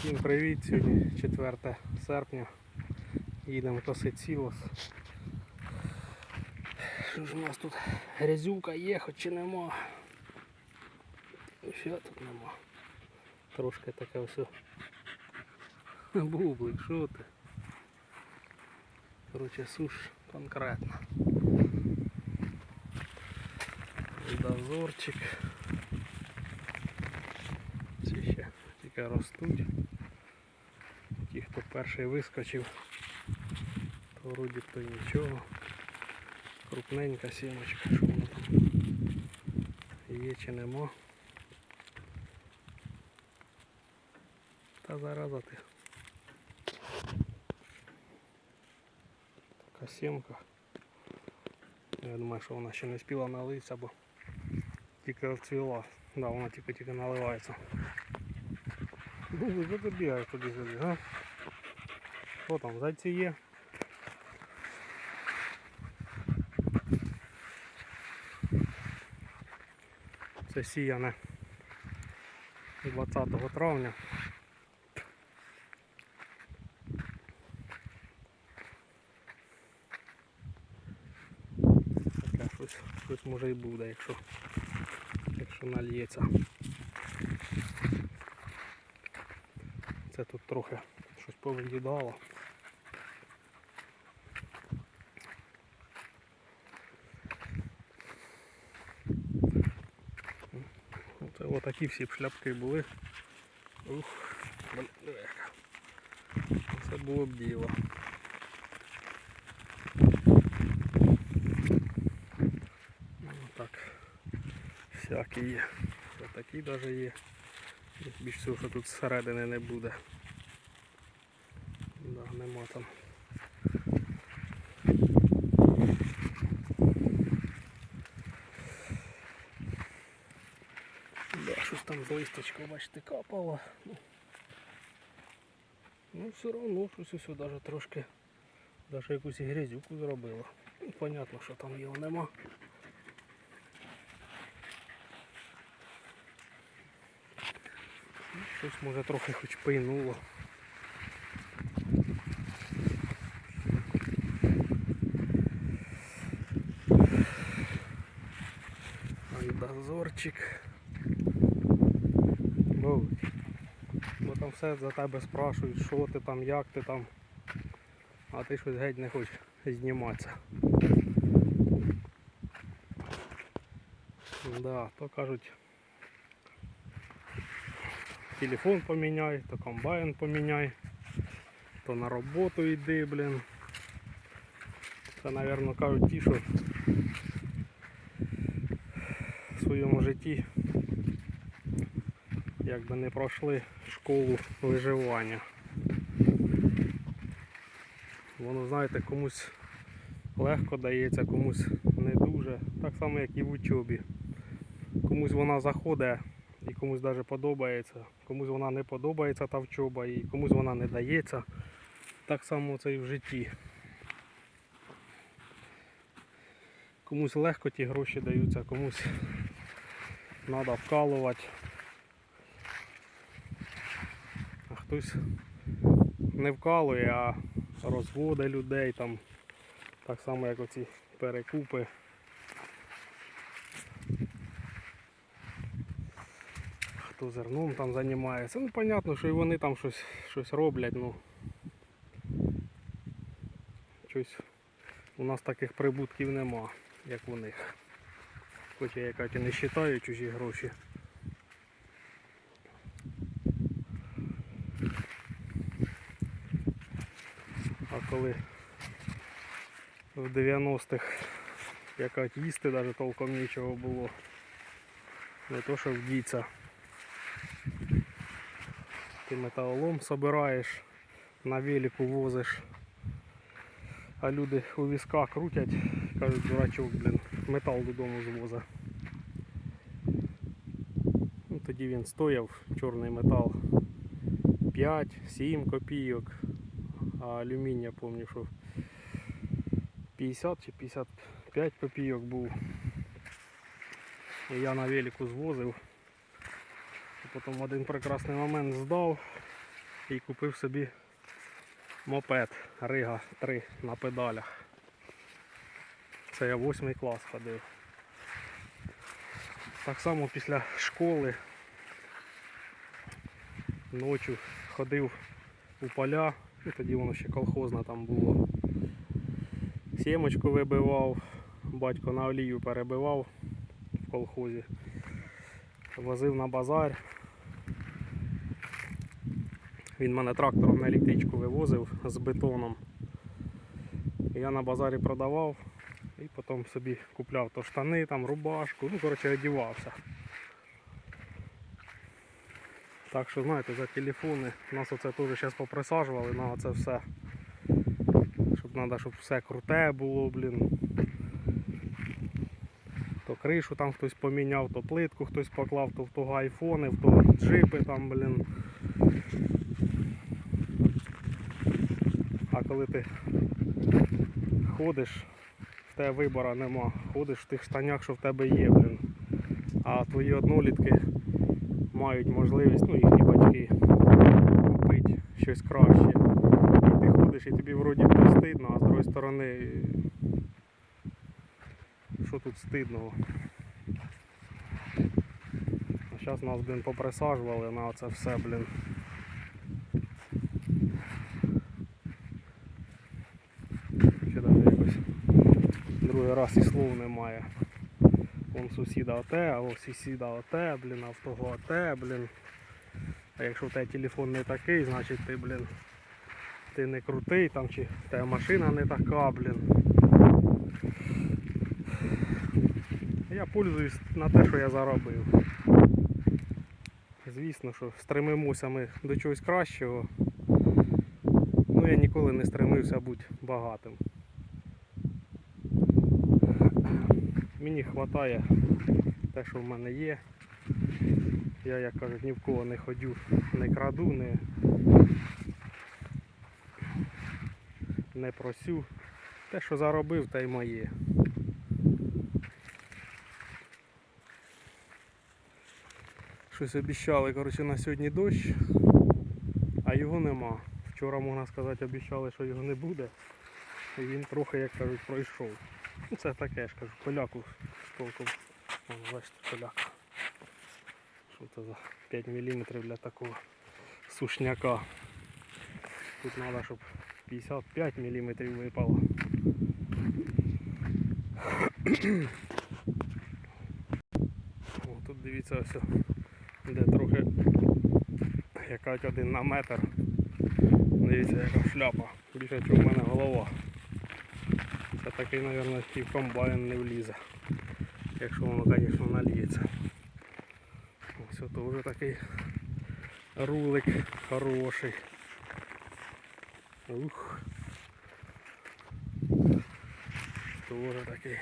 Всім привіт! Сьогодні 4 серпня. Їдемо косити сілос. Що ж у нас тут грязюка є, хоч чи нема. Що тут нема? Трошки таке все. Бублик, що ти? Короче, суш конкретно. Дозорчик. Ці ще тільки ростуть. Хто перший вискочив, то вроді то нічого. Крупненька сімочка, що воно там є чи нема. Та зараза ти. Така сімка. Я думаю, що вона ще не спіла налитися, бо тільки розцвіла. Да, вона тільки-тільки наливається. Ну, бігаєш туди а? Що там, зайці є? Це сіяне 20 травня. Таке щось, щось може і буде, якщо, якщо нальється. Це тут трохи щось повиїдало. Це отакі всі б шляпки були. Ух. Це було б діло. Ну, так, всякі є. Отакі навіть є. Більш всього, що тут зсередини не буде. Да, нема там. Да, листочка, бачите, капало. Ну, ну все одно щось ось даже трошки, даже якусь грязюку зробило. Ну, понятно, що там його нема. Ну, Щось може трохи хоч пийнуло. Дозорчик. Бо, бо там все за тебе спрашують, що ти там, як ти там. А ти щось геть не хочеш зніматися. Да, то кажуть, телефон поміняй, то комбайн поміняй, то на роботу йди, блін. Це, напевно, кажуть ті, що в своєму житті якби не пройшли школу виживання. Воно, знаєте, комусь легко дається, комусь не дуже. Так само, як і в учобі. Комусь вона заходить і комусь навіть подобається, комусь вона не подобається та вчоба, і комусь вона не дається. Так само це і в житті. Комусь легко ті гроші даються, комусь треба вкалувати. А хтось не вкалує, а розводить людей там. Так само як оці перекупи. Хто зерном там займається. Ну, понятно, що і вони там щось, щось роблять, ну. Щось у нас таких прибутків нема, як у них. Хоч я яка не вважаю чужі гроші. Коли в 90-х якась їсти навіть толком нічого було. Не то що вдіться. Ти металолом собираєш, на велику возиш. А люди у візка крутять, кажуть, дурачок, блін, метал додому звоза. Ну, тоді він стояв, чорний метал 5-7 копійок, а алюміній, я пам'ятаю, що 50 чи 55 копійок був. І я на велику звозив. Потім в один прекрасний момент здав. і купив собі мопед Рига 3 на педалях. Це я восьмий клас ходив. Так само після школи ночі ходив у поля, і тоді воно ще колхозне там було. Сімочку вибивав, батько на олію перебивав в колхозі. Возив на базар. Він мене трактором на електричку вивозив з бетоном. Я на базарі продавав і потім собі купляв то штани, там, рубашку, ну коротше одівався. Так що знаєте, за телефони нас оце теж зараз поприсаджували на це все. Щоб треба, щоб все круте було, блін. То кришу там хтось поміняв, то плитку хтось поклав, то в того айфони, в то джипи там, блін. А коли ти ходиш, в тебе вибору нема. Ходиш в тих штанях, що в тебе є, блін. А твої однолітки мають можливість, ну їхні батьки, купити щось краще. І ти ходиш і тобі вроді стидно, а з другої сторони, що тут стидного? А зараз нас, блін, поприсаджували на це все, блін. Ще навіть другий раз і слов немає. Вон сусіда оте, а у сусіда оте, блін, а в того оте, блін. А якщо в тебе телефон не такий, значить ти, блін, ти не крутий там, чи в тебе машина не така, блін. Я пользуюсь на те, що я заробив. Звісно, що стремимося ми до чогось кращого. Ну я ніколи не стремився бути багатим. Мені вистачає те, що в мене є. Я, як кажуть, ні в кого не ходю, не краду, не, не просю. Те, що заробив, те й моє. Щось обіщали, коротше, на сьогодні дощ, а його нема. Вчора, можна сказати, обіцяли, що його не буде. І він трохи, як кажуть, пройшов. Ну це таке ж кажу, поляку толком. Бачите, поляк. Що це за 5 мм для такого сушняка. Тут треба, щоб 55 мм випало. О, тут дивіться ось, де трохи якась один на метр. Дивіться, яка шляпа. Більше, ніж в мене голова. Це такий, мабуть, в комбайн не влізе. Якщо воно, звісно, нальється. Ось то вже такий рулик хороший. Ух. Тоже такий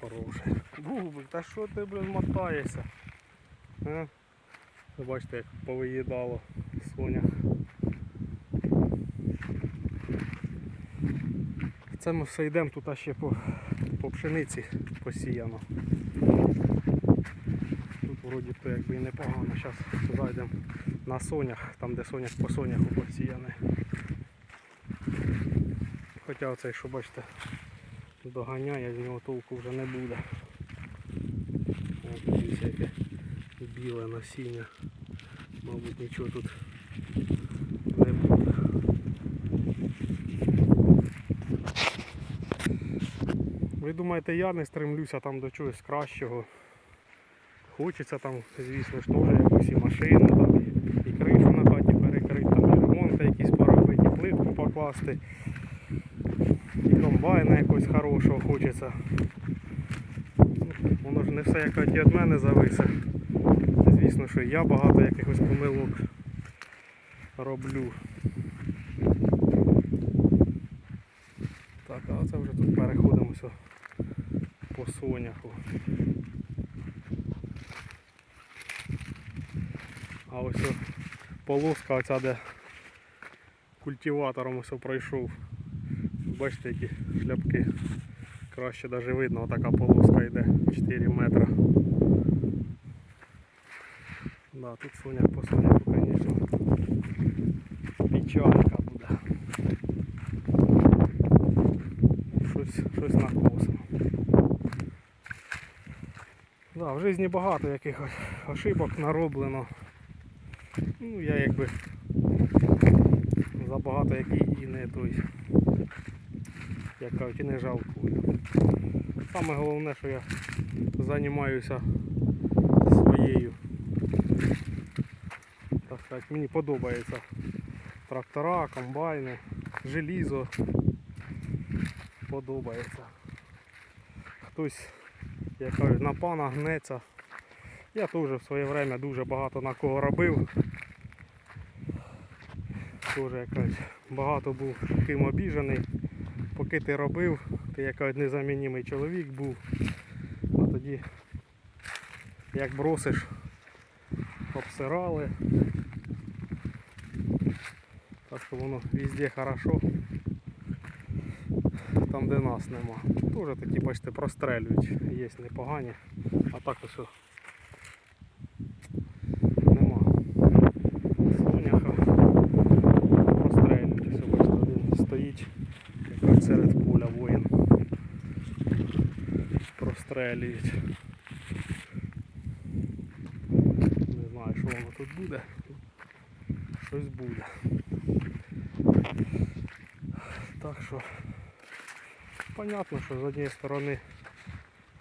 хороший. Бубик, та що ти, блін, мотаєшся? А? Бачите, як повиїдало сонях. Це ми все йдемо тут ще по, по пшениці посіяно. Тут вроді то якби і непогано. Зараз зайдемо на сонях, там де соняк по соняху посіяний. Хоча оцей, що бачите, доганяє, з нього толку вже не буде. Дивіться, яке біле насіння. Мабуть нічого тут не буде. Ви думаєте, я не стремлюся там до чогось кращого. Хочеться там, звісно ж, теж якусь і машину, там, і, кришу на хаті перекрити, там, і ремонти якісь поробити, і плитку покласти, і комбайна якогось хорошого хочеться. Ну, Воно ж не все як і від мене зависе. Звісно, що я багато якихось помилок роблю. Так, а це вже тут переходимося по соняху. А ось полоска оця, де культиватором ось пройшов. Бачите, які шляпки. Краще навіть видно, така полоска йде 4 метри. Да, тут сонях по соняху, звісно. щось щось накосимо. Да, в житті багато якихось ошибок нароблено. Ну я якби за багато які і не той як кажуть, і не жалкую. Саме головне, що я займаюся своєю. Так сказати, мені подобається трактора, комбайни, желізо. Подобається. Хтось, як кажуть, на пана гнеться. Я теж в своє время дуже багато на кого робив. Теж якась багато був ким обіжений. Поки ти робив, ти якась незамінний чоловік був. А тоді як бросиш, обсирали. Так що воно везде хорошо. Там де нас нема. Теж такі, бачите, прострелюють. Є непогані. А так ось нема. Соняха прострелюють. Ось, бачите, один стоїть якраз серед поля воїн. Прострелюють. Не знаю, що воно тут буде. Щось буде. Так що понятно, що з однієї сторони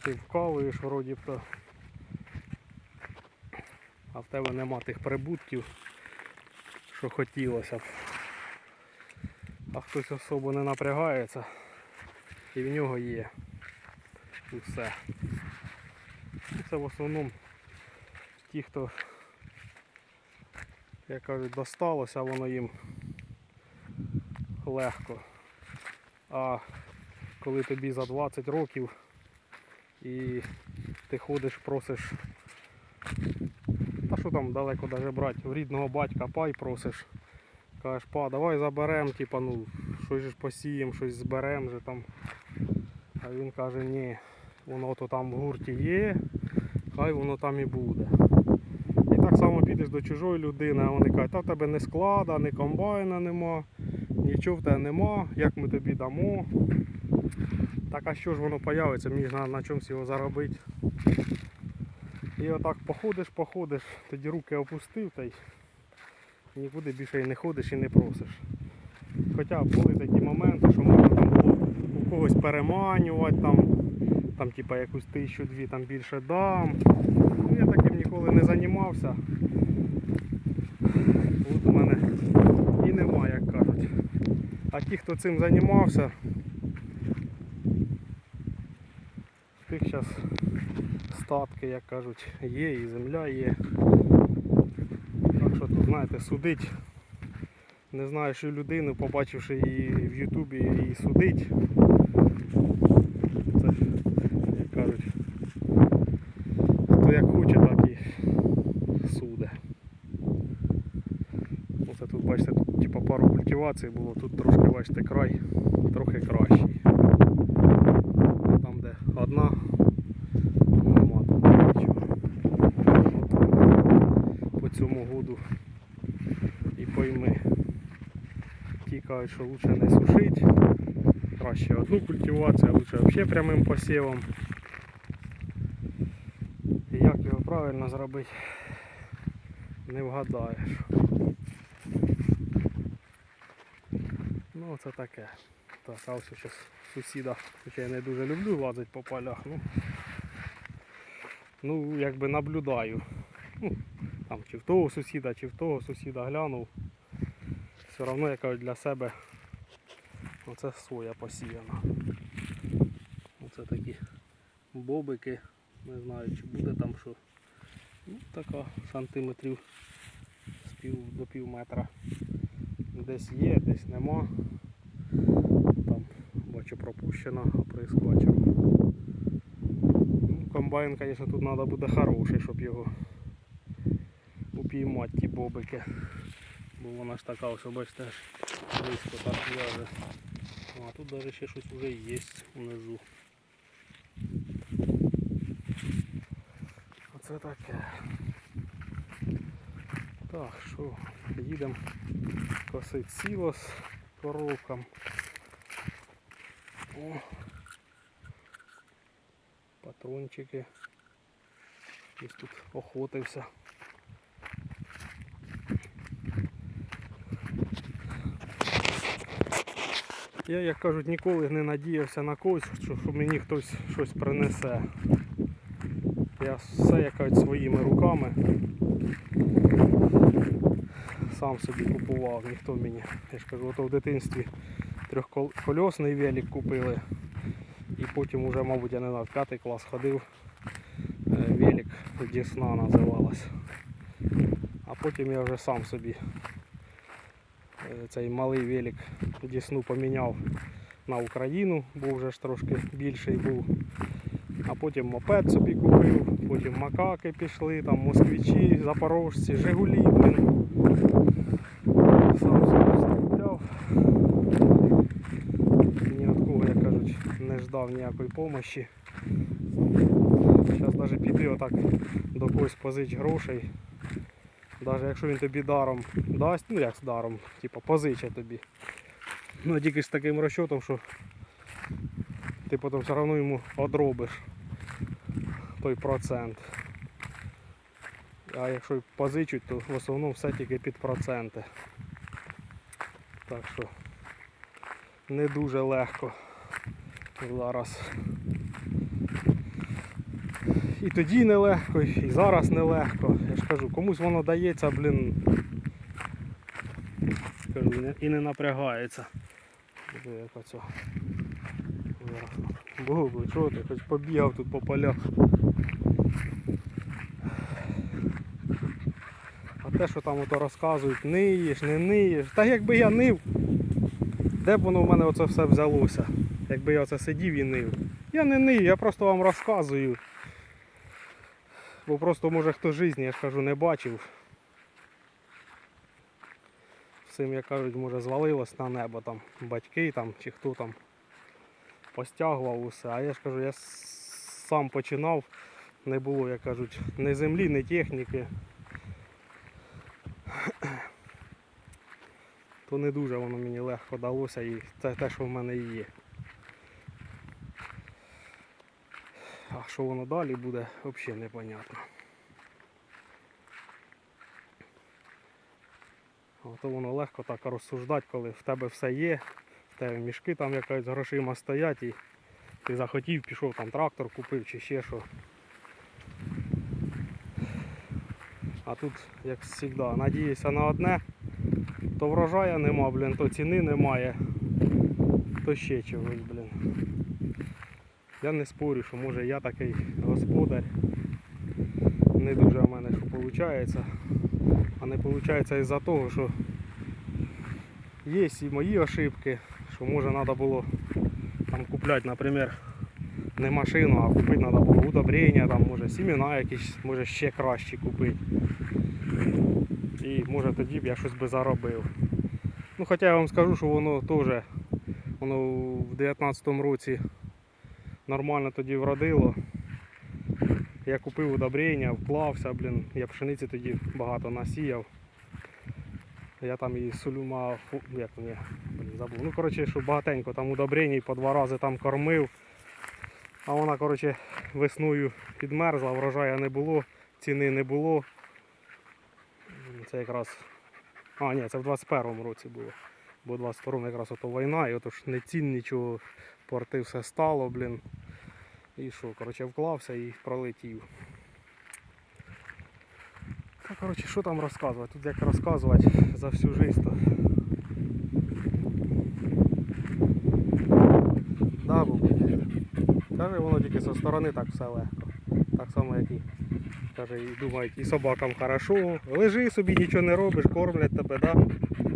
ти вкалуєш вроді то, а в тебе нема тих прибутків, що хотілося б. А хтось особо не напрягається і в нього є. Ну, Це в основному ті, хто, як кажуть, досталося, воно їм легко. А коли тобі за 20 років і ти ходиш, просиш, та що там далеко даже брати, в рідного батька пай просиш, кажеш, па, давай заберемо, типа, ну, щось ж посіємо, щось зберемо там. А він каже, ні, воно то там в гурті є, хай воно там і буде. І так само підеш до чужої людини, а вони кажуть, та в тебе не склада, ні комбайна нема, нічого в тебе нема, як ми тобі дамо. Так а що ж воно появиться, мені ж на, на чомусь його заробити. І отак походиш, походиш, тоді руки опустив та й нікуди більше і не ходиш і не просиш. Хоча були такі моменти, що можна там було у когось переманювати, там, там типа якусь тисячу-дві там більше дам. Ну, я таким ніколи не займався. От у мене і нема, як кажуть. А ті, хто цим займався, тих зараз статки, як кажуть, є і земля є. Так що тут, знаєте, судить. Не знаю, що людину, побачивши її в Ютубі, її судить. Це, як кажуть, хто як хоче, так і суде. Оце тут, бачите, тут типа пару культивацій було, тут трошки, бачите, край трохи кращий. А Там, де одна, нема там нічого. От по цьому году і пойми. Кажуть, що лучше не сушить. Краще одну культивацію, а лучше взагалі прямим посівом. І як його правильно зробити, не вгадаєш. Ну це таке. Так, а ось зараз сусіда, хоча я не дуже люблю лазити по полях, ну, ну якби наблюдаю. Ну, там чи в того сусіда, чи в того сусіда глянув. Все одно я кажу для себе оце соя посіяна. Оце такі бобики. Не знаю чи буде там що. Ну, така сантиметрів з пів до пів метра. Десь є, десь нема. Там бачу пропущено оприскувачем. Ну, комбайн, звісно, тут треба буде хороший, щоб його упіймати ті бобики. Бо вона ж така, ось бачите, близько так в'яже. А тут навіть ще щось вже є внизу. Оце таке. Так, що, їдемо косити сіло з коровкам. О, патрончики. Ось тут охотився. Я, як кажуть, ніколи не надіявся на когось, що, що мені хтось щось принесе. Я все як кажуть, своїми руками сам собі купував, ніхто мені. Я ж кажу, ото в дитинстві трьохкольосний велик купили. І потім уже, мабуть, я не знаю, в п'ятий клас ходив. е, Велик Дісна називалась. А потім я вже сам собі цей малий велик Дісну поміняв на Україну, бо вже ж трошки більший був. А потім мопед собі купив, потім макаки пішли, там москвичі, запорожці, Жигулі, блін. Сам собі купляв. Ні від кого, як кажуть, не ждав ніякої помощі. Зараз навіть піти отак до когось позич грошей. Навіть якщо він тобі даром дасть, ну як з даром, типу позичить тобі. Ну тільки з таким розчотом, що ти потім все одно йому одробиш той процент. А якщо позичуть, то в основному все тільки під проценти. Так що не дуже легко зараз. І тоді нелегко, і зараз нелегко. Я ж кажу, комусь воно дається, блін. Кажу, і не напрягається. Диви, Як. Зараз. Богу, що ти хоч побігав тут по полях. А те, що там ото розказують, ниєш, не ниєш. Та якби я нив, де б воно в мене оце все взялося? Якби я оце сидів і нив. Я не нив, я просто вам розказую. Бо просто може хто житті, я ж кажу, не бачив. Всім, як кажуть, може звалилось на небо там батьки там чи хто там постягував усе. А я ж кажу, я сам починав, не було, як кажуть, ні землі, ні техніки. То не дуже воно мені легко далося і це те, що в мене є. А що воно далі буде, взагалі непонятно. То воно легко так розсуждати, коли в тебе все є, в тебе мішки там якась грошима стоять і ти захотів, пішов там трактор купив чи ще що. А тут, як завжди, надіюся на одне, то врожая нема, блін, то ціни немає, то ще чогось, блін. Я не спорю, що може я такий господар. Не дуже в мене що виходить. А не виходить із-за того, що є і мої ошибки, що може треба було там купляти, наприклад, не машину, а купити треба було удобрення, там, може сімена якісь, може ще кращі купити. І може тоді б я щось би заробив. Ну хоча я вам скажу, що воно теж воно в 19-му році нормально тоді вродило. Я купив удобрення, вклався, блін, я пшениці тоді багато насіяв. Я там і солюма, фу, як мені, блін, забув. Ну, коротше, що багатенько там удобрень по два рази там кормив. А вона, коротше, весною підмерзла, врожаю не було, ціни не було. Це якраз. А, ні, це в 21-му році було. Бо в 22-му якраз ото війна, і ото ж не цін нічого, порти все стало, блін. І що, коротше, вклався і пролетів. Та, коротше, що там розказувати? Тут як розказувати за всю то. Да. Каже, воно тільки зі сторони так все легко. Так само, як і каже, і думають, і собакам хорошо. Лежи собі, нічого не робиш, кормлять тебе, да?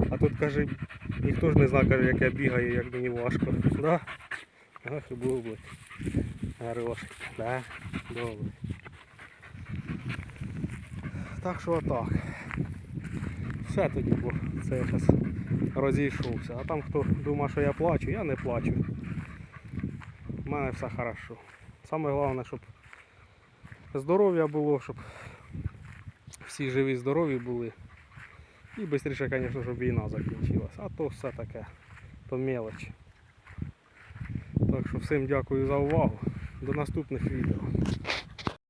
А тут каже, ніхто ж не знає, каже, як я бігаю, як мені важко. Да? Було би. Хороший, да? Добре. Так що отак. Все тоді, бо це зараз розійшовся. А там хто думає, що я плачу, я не плачу. У мене все хорошо. Саме головне, щоб здоров'я було, щоб всі живі, здорові були. І швидше, звісно, щоб війна закінчилась. А то все таке, то мелоч. Так що всім дякую за увагу. До наступних відео.